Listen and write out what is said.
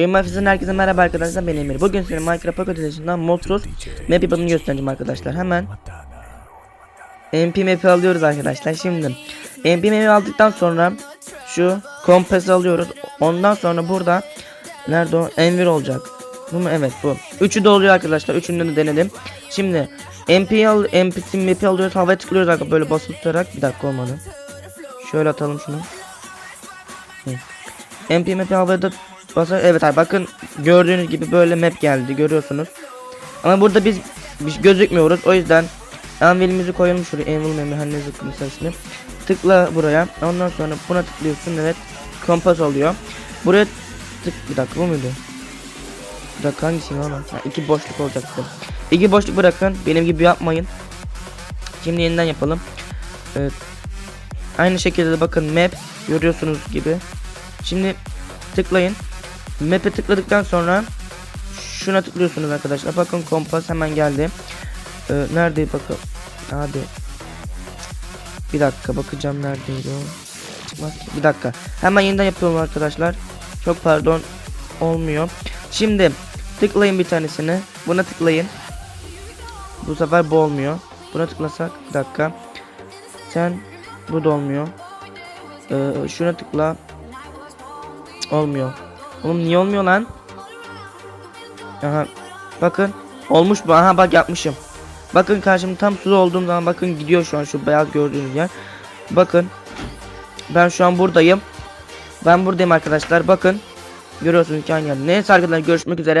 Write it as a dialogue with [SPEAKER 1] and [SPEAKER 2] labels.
[SPEAKER 1] Oyun Mafyası'nın herkese merhaba arkadaşlar ben Emir. Bugün size Minecraft Pocket Edition'dan Montrose map yapımını göstereceğim arkadaşlar. Hemen MP map'i alıyoruz arkadaşlar. Şimdi MP map'i aldıktan sonra şu kompas alıyoruz. Ondan sonra burada nerede o? Envir olacak. Bu mu? Evet bu. Üçü de oluyor arkadaşlar. Üçünü de denedim. Şimdi MP al MP map'i alıyoruz. Havaya tıklıyoruz arkadaşlar böyle basılı tutarak. Bir dakika olmadı. Şöyle atalım şunu. Hı. MP map'i havada basar. Evet abi bakın gördüğünüz gibi böyle map geldi görüyorsunuz. Ama burada biz, biz gözükmüyoruz. O yüzden anvilimizi koyalım şuraya. Anvil hani zıkkım ismi. Tıkla buraya. Ondan sonra buna tıklıyorsun. Evet. Kompas oluyor. Buraya tık bir dakika bu muydu? Bir dakika hangisi lan? Ha, iki boşluk olacaktı. İki boşluk bırakın. Benim gibi yapmayın. Şimdi yeniden yapalım. Evet. Aynı şekilde de bakın map görüyorsunuz gibi. Şimdi tıklayın. Map'e tıkladıktan sonra şuna tıklıyorsunuz arkadaşlar. Bakın kompas hemen geldi. Ee, nerede bakın. Hadi. Bir dakika bakacağım neredeydi o. Bir dakika. Hemen yeniden yapıyorum arkadaşlar. Çok pardon. Olmuyor. Şimdi tıklayın bir tanesini. Buna tıklayın. Bu sefer bu olmuyor. Buna tıklasak bir dakika. Sen bu da olmuyor. Ee, şuna tıkla. Olmuyor. Oğlum niye olmuyor lan? Aha. Bakın. Olmuş bu. Aha bak yapmışım. Bakın karşımda tam suda olduğum zaman bakın gidiyor şu an şu beyaz gördüğünüz yer. Bakın. Ben şu an buradayım. Ben buradayım arkadaşlar. Bakın. Görüyorsunuz ki hangi. Neyse arkadaşlar görüşmek üzere.